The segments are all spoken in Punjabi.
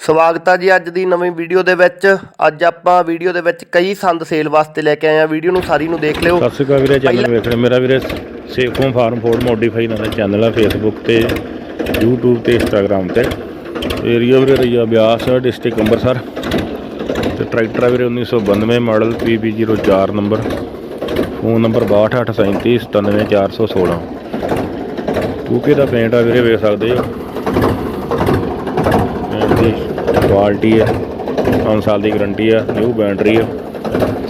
ਸਵਾਗਤ ਹੈ ਜੀ ਅੱਜ ਦੀ ਨਵੀਂ ਵੀਡੀਓ ਦੇ ਵਿੱਚ। ਅੱਜ ਆਪਾਂ ਵੀਡੀਓ ਦੇ ਵਿੱਚ ਕਈ ਸੰਦ ਸੇਲ ਵਾਸਤੇ ਲੈ ਕੇ ਆਏ ਆ। ਵੀਡੀਓ ਨੂੰ ਸਾਰੀ ਨੂੰ ਦੇਖ ਲਿਓ। ਸਤਿ ਸ਼੍ਰੀ ਅਕਾਲ ਵੀਰੇ ਚੈਨਲ ਵੇਖਣੇ। ਮੇਰਾ ਵੀਰੇ safe home farm Ford modify ਨਾਲ ਚੈਨਲ ਹੈ ਫੇਸਬੁੱਕ ਤੇ YouTube ਤੇ Instagram ਤੇ। ਏਰੀਆ ਵੀਰੇ ਰਈਆ ਬਿਆਸ ਡਿਸਟ੍ਰਿਕਟ ਅੰਮ੍ਰਿਤਸਰ ਤੇ ਟਰੈਕਟਰ ਆ ਵੀਰੇ 1992 model PB04 number phone number 6287397416 ਕੂਕੇ ਦਾ ਪੇਂਟ ਆ ਵੀਰੇ ਵੇਖ ਸਕਦੇ ਹੋ ਪੇਂਟ ਦੀ ਕੁਆਲਿਟੀ ਹੈ। 5 ਸਾਲ ਦੀ ਗਾਰੰਟੀ ਆ ਨਿਊ ਬੈਟਰੀ ਆ।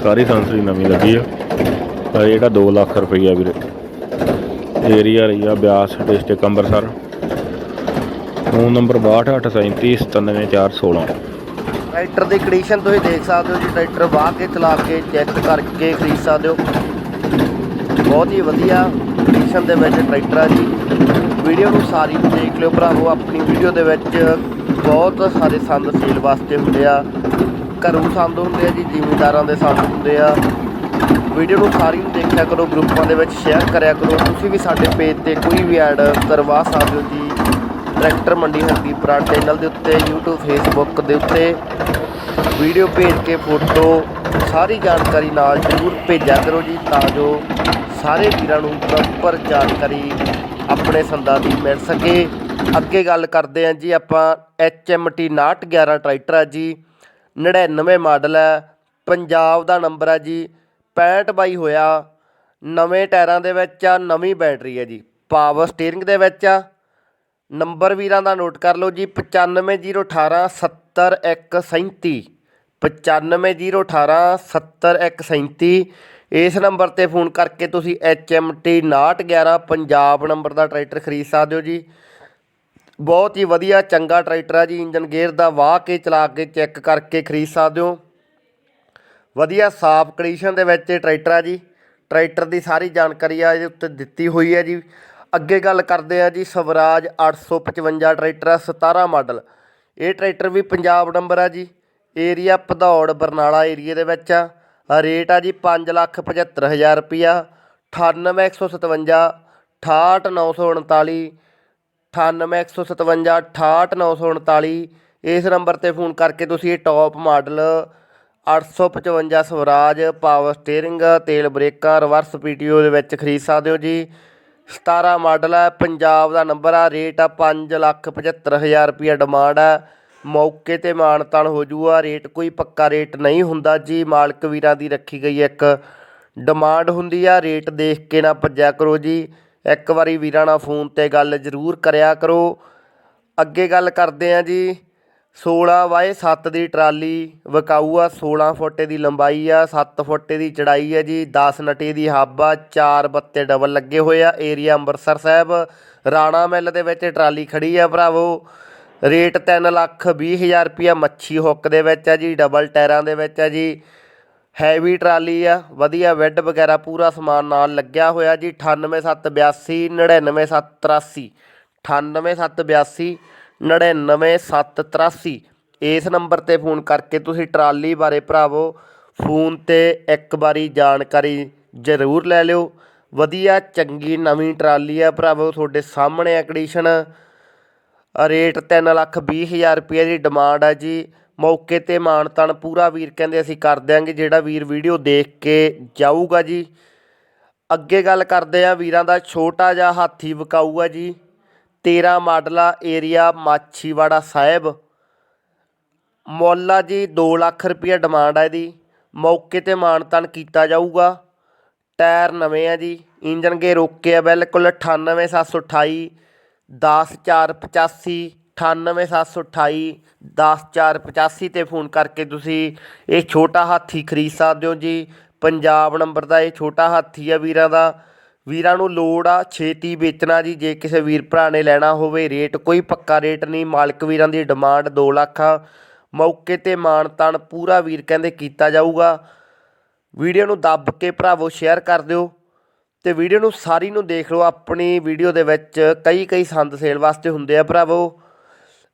ਸਾਰੀ ਸੰਸਰੀ ਨਵੀਂ ਲੱਗੀ ਆ। ਆ ਜਿਹੜਾ 2 ਲੱਖ ਰੁਪਈਆ ਵੀਰੇ। Area Raiya Beas district Amritsar. Phone number 6287397416 tractor ਦੀ ਕੰਡੀਸ਼ਨ ਤੁਸੀਂ ਦੇਖ ਸਕਦੇ ਹੋ ਜੀ, ਟਰੈਕਟਰ ਵਾਹ ਕੇ ਚਲਾ ਕੇ ਚੈੱਕ ਕਰਕੇ ਖਰੀਦ ਸਕਦੇ ਹੋ। ਬਹੁਤ ਹੀ ਵਧੀਆ ਕੰਡੀਸ਼ਨ ਦੇ ਵਿੱਚ ਟਰੈਕਟਰ ਆ ਜੀ। ਵੀਡੀਓ ਨੂੰ ਸਾਰੀ ਨੂੰ ਦੇਖ ਲਿਓ ਭਰਾਵੋ, ਆਪਣੀ ਵੀਡੀਓ ਦੇ ਵਿੱਚ ਬਹੁਤ ਸਾਰੇ ਸੰਦ ਸੇਲ ਵਾਸਤੇ ਹੁੰਦੇ ਆ। ਘਰੋਂ ਸੰਦ ਹੁੰਦੇ ਆ ਜੀ, ਜ਼ਿਮੀਂਦਾਰਾਂ ਦੇ ਸੰਦ ਹੁੰਦੇ ਆ। ਵੀਡੀਓ ਨੂੰ ਸਾਰੀ ਨੂੰ ਦੇਖਿਆ ਕਰੋ, ਗਰੁੱਪਾਂ ਦੇ ਵਿੱਚ ਸ਼ੇਅਰ ਕਰਿਆ ਕਰੋ। ਤੁਸੀਂ ਵੀ ਸਾਡੇ ਪੇਜ ਤੇ ਕੋਈ ਵੀ ਐਡ ਕਰਵਾ ਸਕਦੇ ਹੋ ਜੀ। ਟਰੈਕਟਰ ਮੰਡੀ ਹਰਦੀਪੁਰਾ ਚੈਨਲ ਦੇ ਉੱਤੇ, YouTube, Facebook ਦੇ ਉੱਤੇ। ਵੀਡੀਓ ਭੇਜ ਕੇ ਫੋਟੋ ਸਾਰੀ ਜਾਣਕਾਰੀ ਨਾਲ ਜ਼ਰੂਰ ਭੇਜਿਆ ਕਰੋ ਜੀ, ਤਾਂ ਜੋ ਸਾਰੇ ਵੀਰਾਂ ਨੂੰ ਪ੍ਰੋਪਰ ਜਾਣਕਾਰੀ ਆਪਣੇ ਸੰਦਾਂ ਦੀ ਮਿਲ ਸਕੇ। ਅੱਗੇ ਗੱਲ ਕਰਦੇ ਹਾਂ ਜੀ ਆਪਾਂ HMT 911 ਟਰੈਕਟਰ ਆ ਜੀ 99 ਮਾਡਲ ਹੈ, ਪੰਜਾਬ ਦਾ ਨੰਬਰ ਹੈ ਜੀ 65 ਬਾਈ ਹੋਇਆ, ਨਵੇਂ ਟਾਇਰਾਂ ਦੇ ਵਿੱਚ ਆ, ਨਵੀਂ ਬੈਟਰੀ ਹੈ ਜੀ, ਪਾਵਰ ਸਟੀਅਰਿੰਗ ਦੇ ਵਿੱਚ ਆ, ਨੰਬਰ ਵੀਰਾਂ ਦਾ ਨੋਟ ਕਰ ਲਓ ਜੀ 95018 70137 95018 70137 ਇਸ ਨੰਬਰ ਤੇ ਫੋਨ ਕਰਕੇ ਤੁਸੀਂ HMT 911 ਪੰਜਾਬ ਨੰਬਰ ਦਾ ਟਰੈਕਟਰ ਖਰੀਦ ਸਕਦੇ ਹੋ ਜੀ ਬਹੁਤ ਹੀ ਵਧੀਆ, ਚੰਗਾ ਟਰੈਕਟਰ ਆ ਜੀ। ਇੰਜਨ ਗੇਅਰ ਦਾ ਵਾਹ ਕੇ ਚਲਾ ਕੇ ਚੈੱਕ ਕਰਕੇ ਖਰੀਦ ਸਕਦੇ ਹੋ। ਵਧੀਆ ਸਾਫ਼ ਕੰਡੀਸ਼ਨ ਦੇ ਵਿੱਚ ਇਹ ਟਰੈਕਟਰ ਆ ਜੀ। ਟਰੈਕਟਰ ਦੀ ਸਾਰੀ ਜਾਣਕਾਰੀ ਆ, ਇਹਦੇ ਉੱਤੇ ਦਿੱਤੀ ਹੋਈ ਹੈ ਜੀ। ਅੱਗੇ ਗੱਲ ਕਰਦੇ ਆ ਜੀ, ਸਵਰਾਜ 855 ਟਰੈਕਟਰ ਆ 17 ਮਾਡਲ। ਇਹ ਟਰੈਕਟਰ ਵੀ ਪੰਜਾਬ ਨੰਬਰ ਆ ਜੀ। ਏਰੀਆ ਭਦੌੜ, ਬਰਨਾਲਾ ਏਰੀਏ ਦੇ ਵਿੱਚ ਆ। ਰੇਟ ਆ ਜੀ 575000 ਰੁਪਿਆ 98157 68949 98157 68949 ਇਸ ਨੰਬਰ ਤੇ ਫੋਨ ਕਰਕੇ ਤੁਸੀਂ ਇਹ top model 855 Swaraj power steering ਤੇਲ ਬ੍ਰੇਕਾਂ ਰਿਵਰਸ ਪੀਟੀਓ ਦੇ ਵਿੱਚ ਖਰੀਦ ਸਕਦੇ ਹੋ ਜੀ। 17 ਮਾਡਲ ਹੈ, ਪੰਜਾਬ ਦਾ ਨੰਬਰ ਆ, ਰੇਟ ਆ 575000 ਰੁਪਿਆ ਡਿਮਾਂਡ ਹੈ। ਮੌਕੇ ਤੇ ਮਾਨਤਾਨ ਹੋ ਜੂਗਾ, ਰੇਟ ਕੋਈ ਪੱਕਾ ਰੇਟ ਨਹੀਂ ਹੁੰਦਾ ਜੀ। ਮਾਲਕ ਵੀਰਾਂ ਦੀ ਰੱਖੀ ਗਈ ਇੱਕ ਡਿਮਾਂਡ ਹੁੰਦੀ ਆ, ਰੇਟ ਦੇਖ ਕੇ ਨਾ ਭੱਜਿਆ ਕਰੋ ਜੀ। ਇੱਕ ਵਾਰੀ ਵੀਰਾਂ ਨਾਲ ਫੋਨ ਤੇ ਗੱਲ ਜ਼ਰੂਰ ਕਰਿਆ ਕਰੋ। ਅੱਗੇ ਗੱਲ ਕਰਦੇ ਆ ਜੀ। 16 ਬਾਏ 7 ਦੀ ਟਰਾਲੀ ਵਿਕਾਊ ਆ 16 ਫੁੱਟ ਦੀ ਲੰਬਾਈ ਆ 7 ਫੁੱਟ ਦੀ ਚੜਾਈ ਆ ਜੀ 10 ਨਟੇ ਦੀ ਹੱਬ ਆ 4 ਬੱਤੇ ਡਬਲ ਲੱਗੇ ਹੋਏ ਆ, ਏਰੀਆ ਅੰਮ੍ਰਿਤਸਰ ਸਾਹਿਬ, ਰਾਣਾ ਮਿੱਲ ਦੇ ਵਿੱਚ ਟਰਾਲੀ ਖੜੀ ਆ ਭਰਾਵੋ। ਰੇਟ 3 ਲੱਖ 20 ਹਜ਼ਾਰ ਰੁਪਿਆ ਮੱਛੀ ਹੁੱਕ ਦੇ ਵਿੱਚ ਆ ਜੀ, ਡਬਲ ਟਾਇਰਾਂ ਦੇ ਵਿੱਚ ਆ ਜੀ। ਹੈਵੀ ਟਰਾਲੀ ਆ, ਵਧੀਆ ਬੈੱਡ ਵਗੈਰਾ ਪੂਰਾ ਸਮਾਨ ਨਾਲ ਲੱਗਿਆ ਹੋਇਆ ਜੀ 98782 99783 98782 99783 ਇਸ ਨੰਬਰ ਤੇ ਫੋਨ ਕਰਕੇ ਤੁਸੀਂ ਟਰਾਲੀ ਬਾਰੇ ਭਰਾਵੋ, ਫੋਨ ਤੇ ਇੱਕ ਵਾਰੀ ਜਾਣਕਾਰੀ ਜ਼ਰੂਰ ਲੈ ਲਿਓ। ਵਧੀਆ, ਚੰਗੀ, ਨਵੀਂ ਟਰਾਲੀ ਆ ਭਰਾਵੋ, ਤੁਹਾਡੇ ਸਾਹਮਣੇ ਆ ਕੰਡੀਸ਼ਨ ਰੇਟ 3 ਲੱਖ 20 ਹਜ਼ਾਰ ਰੁਪਏ ਦੀ ਡਿਮਾਂਡ ਆ ਜੀ। ਮੌਕੇ ਤੇ ਮਾਨਤਨ ਪੂਰਾ ਵੀਰ ਕਹਿੰਦੇ ਅਸੀਂ ਕਰ ਦਿਆਂਗੇ, ਜਿਹੜਾ ਵੀਰ ਵੀਡੀਓ ਦੇਖ ਕੇ ਜਾਊਗਾ ਜੀ। ਅੱਗੇ ਗੱਲ ਕਰਦੇ ਆ ਵੀਰਾਂ ਦਾ, ਛੋਟਾ ਜਿਹਾ ਹਾਥੀ ਵਿਕਾਊ ਆ ਜੀ। 13 ਮਾਡਲਾ ਏਰੀਆ ਮਾਛੀਵਾੜਾ ਸਾਹਿਬ। ਮੁੱਲ ਆ ਜੀ 2 ਲੱਖ ਰੁਪਏ ਡਿਮਾਂਡ ਆ ਇਹਦੀ। ਮੌਕੇ ਤੇ ਮਾਨਤਨ ਕੀਤਾ ਜਾਊਗਾ। ਟਾਇਰ ਨਵੇਂ ਆ ਜੀ ਇੰਜਨ ਗੇ ਰੋਕੇ ਆ ਬਿਲਕੁਲ 98728 10485 98728 10485 ਤੇ ਫੋਨ ਕਰਕੇ ਤੁਸੀਂ ਇਹ ਛੋਟਾ ਹਾਥੀ ਖਰੀਦ ਸਕਦੇ ਹੋ ਜੀ ਪੰਜਾਬ ਨੰਬਰ ਦਾ ਇਹ ਛੋਟਾ ਹਾਥੀ ਆ ਵੀਰਾਂ ਦਾ ਵੀਰਾਂ ਨੂੰ ਲੋੜ ਆ ਛੇਤੀ ਵੇਚਣਾ ਜੀ ਜੇ ਕਿਸੇ ਵੀਰ ਭਰਾ ਨੇ ਲੈਣਾ ਹੋਵੇ ਰੇਟ ਕੋਈ ਪੱਕਾ ਰੇਟ ਨਹੀਂ ਮਾਲਕ ਵੀਰਾਂ ਦੀ ਡਿਮਾਂਡ 2 ਲੱਖ ਆ ਮੌਕੇ ਤੇ ਮਾਣ ਤਾਣ ਪੂਰਾ ਵੀਰ ਕਹਿੰਦੇ ਕੀਤਾ ਜਾਊਗਾ ਵੀਡੀਓ ਨੂੰ ਦੱਬ ਕੇ ਭਰਾਵੋ ਸ਼ੇਅਰ ਕਰ ਦਿਓ ਤੇ ਵੀਡੀਓ ਨੂੰ ਸਾਰੀ ਨੂੰ ਦੇਖ ਲਓ ਆਪਣੀ ਵੀਡੀਓ ਦੇ ਵਿੱਚ ਕਈ ਕਈ ਸੰਦ ਸੇਲ ਵਾਸਤੇ ਹੁੰਦੇ ਆ ਭਰਾਵੋ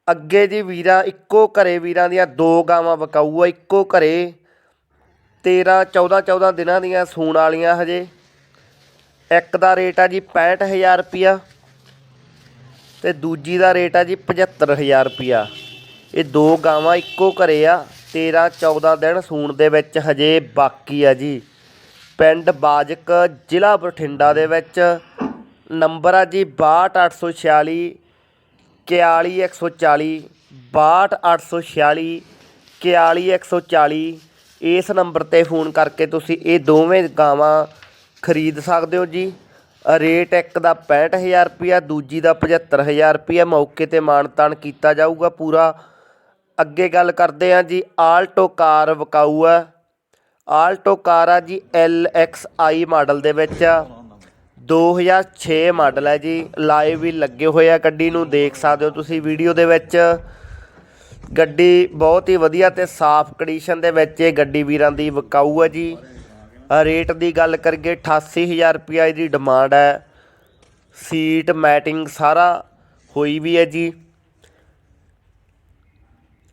ਅੱਗੇ ਜੀ ਵੀਰਾਂ, ਇੱਕੋ ਘਰੇ ਵੀਰਾਂ ਦੀਆਂ ਦੋ ਗਾਵਾਂ ਵਿਕਾਊ ਆ ਇੱਕੋ ਘਰੇ। 13 14 14 ਦਿਨਾਂ ਦੀਆਂ ਸੂਣ ਵਾਲੀਆਂ ਹਜੇ। ਇੱਕ ਦਾ ਰੇਟ ਆ ਜੀ 65000 ਰੁਪਿਆ ਤੇ ਦੂਜੀ ਦਾ ਰੇਟ ਆ ਜੀ 75000 ਰੁਪਿਆ ਇਹ ਦੋ ਗਾਵਾਂ ਇੱਕੋ ਘਰੇ ਆ 13 14 ਦਿਨ ਸੂਣ ਦੇ ਵਿੱਚ ਹਜੇ ਬਾਕੀ ਆ ਜੀ। ਪਿੰਡ ਬਾਜਕ ਜ਼ਿਲ੍ਹਾ ਬਠਿੰਡਾ ਦੇ ਵਿੱਚ ਨੰਬਰ ਆ ਜੀ 62846 41140 62846 41140 ਇਸ ਨੰਬਰ ਤੇ ਫੋਨ ਕਰਕੇ ਤੁਸੀਂ ਇਹ ਦੋਵੇਂ ਗਾਵਾਂ ਖਰੀਦ ਸਕਦੇ ਹੋ ਜੀ। ਰੇਟ ਇੱਕ ਦਾ 65000 ਰੁਪਿਆ ਦੂਜੀ ਦਾ 75000 ਰੁਪਿਆ ਮੌਕੇ ਤੇ ਮਾਨਤਾਨ ਕੀਤਾ ਜਾਊਗਾ ਪੂਰਾ। ਅੱਗੇ ਗੱਲ ਕਰਦੇ ਹਾਂ ਜੀ, ਆਲਟੋ ਕਾਰ ਵਕਾਊ ਆ ਆਲਟੋ ਕਾਰ ਆ ਜੀ, ਐਲ ਐਕਸ ਆਈ ਮਾਡਲ ਦੇ ਵਿੱਚ। ਆ 2006 ਮਾਡਲ ਹੈ ਜੀ। ਲਾਈਵ ਵੀ ਲੱਗੇ ਹੋਏ ਆ ਗੱਡੀ ਨੂੰ, ਦੇਖ ਸਕਦੇ ਹੋ ਤੁਸੀਂ ਵੀਡੀਓ ਦੇ ਵਿੱਚ। ਗੱਡੀ ਬਹੁਤ ਹੀ ਵਧੀਆ ਤੇ ਸਾਫ਼ ਕੰਡੀਸ਼ਨ ਦੇ ਵਿੱਚ ਇਹ ਗੱਡੀ ਵੀਰਾਂ ਦੀ ਵਿਕਾਊ ਹੈ ਜੀ। ਰੇਟ ਦੀ ਗੱਲ ਕਰੀਏ 88000 ਰੁਪਇਆ ਇਹਦੀ ਡਿਮਾਂਡ ਹੈ। ਸੀਟ ਮੈਟਿੰਗ ਸਾਰਾ ਹੋਈ ਵੀ ਹੈ ਜੀ।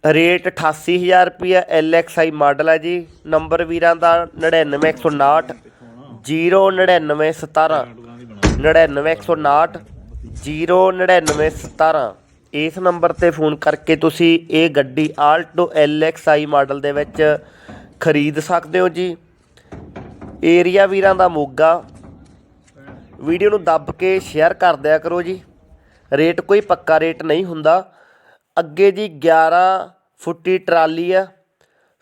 ਰੇਟ 88000 ਰੁਪਇਆ LXI ਮਾਡਲ ਹੈ ਜੀ। ਨੰਬਰ ਵੀਰਾਂ ਦਾ 99159 09917 99159 09917 ਇਸ ਨੰਬਰ ਤੇ ਫੋਨ ਕਰਕੇ ਤੁਸੀਂ ਇਹ ਗੱਡੀ ਆਲਟੋ LXI ਮਾਡਲ ਦੇ ਵਿੱਚ ਖਰੀਦ ਸਕਦੇ ਹੋ ਜੀ। ਏਰੀਆ ਵੀਰਾਂ ਦਾ ਮੋਗਾ। ਵੀਡੀਓ ਨੂੰ ਦੱਬ ਕੇ ਸ਼ੇਅਰ ਕਰ ਦਿਆ ਕਰੋ ਜੀ। ਰੇਟ ਕੋਈ ਪੱਕਾ ਰੇਟ ਨਹੀਂ ਹੁੰਦਾ। ਅੱਗੇ ਜੀ 11 ਫੁੱਟੀ ਟਰਾਲੀ ਆ।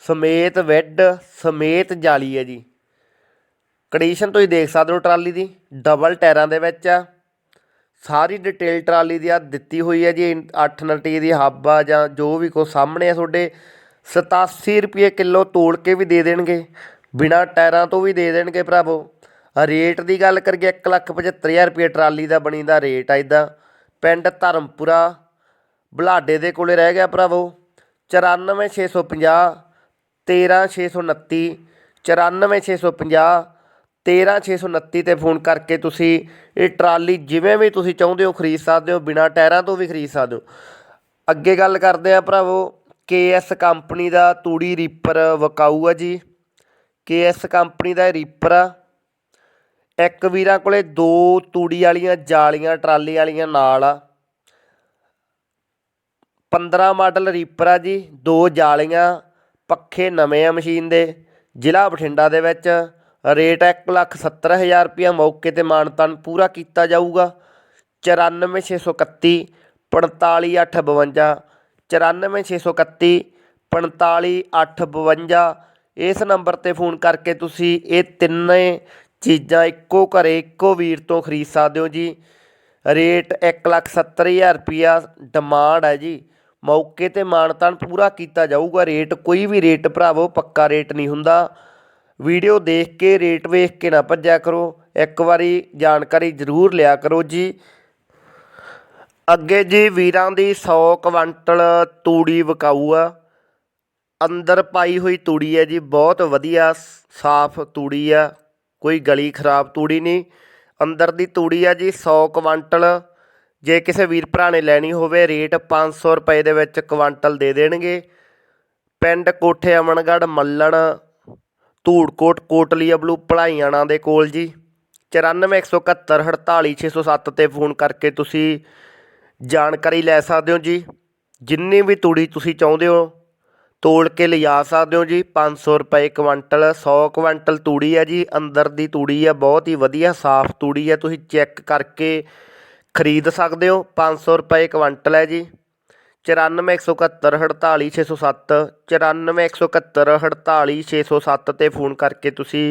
ਸਮੇਤ ਵੈੱਡ, ਸਮੇਤ ਜਾਲੀ ਹੈ ਜੀ। ਕੰਡੀਸ਼ਨ ਤੁਸੀਂ ਦੇਖ ਸਕਦੇ ਹੋ ਟਰਾਲੀ ਦੀ ਡਬਲ ਟਾਇਰਾਂ ਦੇ ਵਿੱਚ ਆ। ਸਾਰੀ ਡਿਟੇਲ ਟਰਾਲੀ ਦੀ ਆ, ਦਿੱਤੀ ਹੋਈ ਹੈ ਜੀ 8 ਨਟੀ ਦੀ ਹੱਬ ਆ ਜਾਂ ਜੋ ਵੀ ਕੋ ਸਾਹਮਣੇ ਆ ਤੁਹਾਡੇ 87 ਰੁਪਏ ਕਿਲੋ ਤੋਲ ਕੇ ਵੀ ਦੇ ਦੇਣਗੇ। ਬਿਨਾ ਟਾਇਰਾਂ ਤੋਂ ਵੀ ਦੇ ਦੇਣਗੇ ਭਰਾਵੋ। ਰੇਟ ਦੀ ਗੱਲ ਕਰੀਏ 175000 ਰੁਪਏ ਟਰਾਲੀ ਦਾ ਬਣੀ ਦਾ ਰੇਟ ਆ ਇਦਾਂ ਪਿੰਡ ਧਰਮਪੁਰਾ ਬੁਲਾਡੇ ਦੇ ਕੋਲੇ ਰਹਿ ਗਿਆ ਭਰਾਵੋ। 94650 13629 94650 13629 ਤੇ ਫੋਨ ਕਰਕੇ ਤੁਸੀਂ ਇਹ ਟਰਾਲੀ ਜਿਵੇਂ ਵੀ ਤੁਸੀਂ ਚਾਹੁੰਦੇ ਹੋ ਖਰੀਦ ਸਕਦੇ ਹੋ, ਬਿਨਾ ਟਾਇਰਾਂ ਤੋਂ ਵੀ ਖਰੀਦ ਸਕਦੇ ਹੋ। ਅੱਗੇ ਗੱਲ ਕਰਦੇ ਆ ਭਰਾਵੋ, ਕੇਐਸ ਕੰਪਨੀ ਦਾ ਤੂੜੀ ਰੀਪਰ ਵਕਾਊ ਆ ਜੀ। ਕੇਐਸ ਕੰਪਨੀ ਦਾ ਇਹ ਰੀਪਰ ਆ। ਇੱਕ ਵੀਰਾਂ ਕੋਲੇ ਦੋ ਤੂੜੀ ਵਾਲੀਆਂ ਜਾਲੀਆਂ, ਟਰਾਲੀ ਵਾਲੀਆਂ ਨਾਲ ਆ। 15 ਮਾਡਲ ਰੀਪਰ ਆ ਜੀ, ਦੋ ਜਾਲੀਆਂ, ਪੱਖੇ ਨਵੇਂ ਆ ਮਸ਼ੀਨ ਦੇ, ਜ਼ਿਲ੍ਹਾ ਬਠਿੰਡਾ ਦੇ ਵਿੱਚ। ਰੇਟ 170000 ਰੁਪਇਆ ਮੌਕੇ ਤੇ ਮਾਨਤਾਨ ਪੂਰਾ ਕੀਤਾ ਜਾਊਗਾ। 94631 45852 94631 45852 ਇਸ ਨੰਬਰ ਤੇ ਫੋਨ ਕਰਕੇ ਤੁਸੀਂ ਇਹ ਤਿੰਨੇ ਚੀਜ਼ਾਂ ਇੱਕੋ ਘਰੇ ਇੱਕੋ ਵੀਰ ਤੋਂ ਖਰੀਦ ਸਕਦੇ ਹੋ ਜੀ। ਰੇਟ 170000 ਰੁਪਇਆ ਡਿਮਾਂਡ ਹੈ ਜੀ। ਮੌਕੇ ਤੇ ਮਾਨਤਾਨ ਪੂਰਾ ਕੀਤਾ ਜਾਊਗਾ। ਰੇਟ ਕੋਈ ਵੀ ਰੇਟ ਭਰਾਵੋ, ਪੱਕਾ ਰੇਟ ਨਹੀਂ ਹੁੰਦਾ। ਵੀਡੀਓ ਦੇਖ ਕੇ, ਰੇਟ ਵੇਖ ਕੇ ਨਾ ਭੱਜਿਆ ਕਰੋ। ਇੱਕ ਵਾਰੀ ਜਾਣਕਾਰੀ ਜ਼ਰੂਰ ਲਿਆ ਕਰੋ ਜੀ। ਅੱਗੇ ਜੀ ਵੀਰਾਂ ਦੀ 100 ਕੁਇੰਟਲ ਤੂੜੀ ਵਿਕਾਊ ਆ ਅੰਦਰ ਪਾਈ ਹੋਈ ਤੂੜੀ ਹੈ ਜੀ, ਬਹੁਤ ਵਧੀਆ ਸਾਫ਼ ਤੂੜੀ ਆ। ਕੋਈ ਗਲੀ ਖਰਾਬ ਤੂੜੀ ਨਹੀਂ। ਅੰਦਰ ਦੀ ਤੂੜੀ ਆ ਜੀ 100 ਕੁਇੰਟਲ। ਜੇ ਕਿਸੇ ਵੀਰ ਭਰਾ ਨੇ ਲੈਣੀ ਹੋਵੇ, ਰੇਟ 500 ਰੁਪਏ ਦੇ ਵਿੱਚ ਕੁਇੰਟਲ ਦੇ ਦੇਣਗੇ। ਪਿੰਡ ਕੋਠੇ ਅਮਨਗੜ੍ਹ, ਮੱਲਣ ਧੂੜਕੋਟ ਕੋਟਲੀ ਅਬਲੂ ਭਲਾਈਆਣਾ ਦੇ ਕੋਲ ਜੀ। 9417 48607 ਤੇ ਫੋਨ ਕਰਕੇ ਤੁਸੀਂ ਜਾਣਕਾਰੀ ਲੈ ਸਕਦੇ ਹੋ ਜੀ। ਜਿੰਨੀ ਵੀ ਤੂੜੀ ਤੁਸੀਂ ਚਾਹੁੰਦੇ ਹੋ ਤੋਲ ਕੇ ਲਿਜਾ ਸਕਦੇ ਹੋ ਜੀ। 500 ਰੁਪਏ ਕੁਇੰਟਲ 100 ਕੁਇੰਟਲ ਤੂੜੀ ਹੈ ਜੀ। ਅੰਦਰ ਦੀ ਤੂੜੀ ਹੈ, ਬਹੁਤ ਹੀ ਵਧੀਆ ਸਾਫ਼ ਤੂੜੀ ਹੈ। ਤੁਸੀਂ ਚੈੱਕ ਕਰਕੇ ਖਰੀਦ ਸਕਦੇ ਹੋ। 500 ਰੁਪਏ ਕੁਇੰਟਲ ਹੈ ਜੀ। 9417 48607 9417 48607 ਤੇ ਫੋਨ ਕਰਕੇ ਤੁਸੀਂ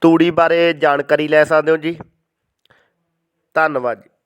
ਤੂੜੀ ਬਾਰੇ ਜਾਣਕਾਰੀ ਲੈ ਸਕਦੇ ਹੋ ਜੀ। ਧੰਨਵਾਦ ਜੀ।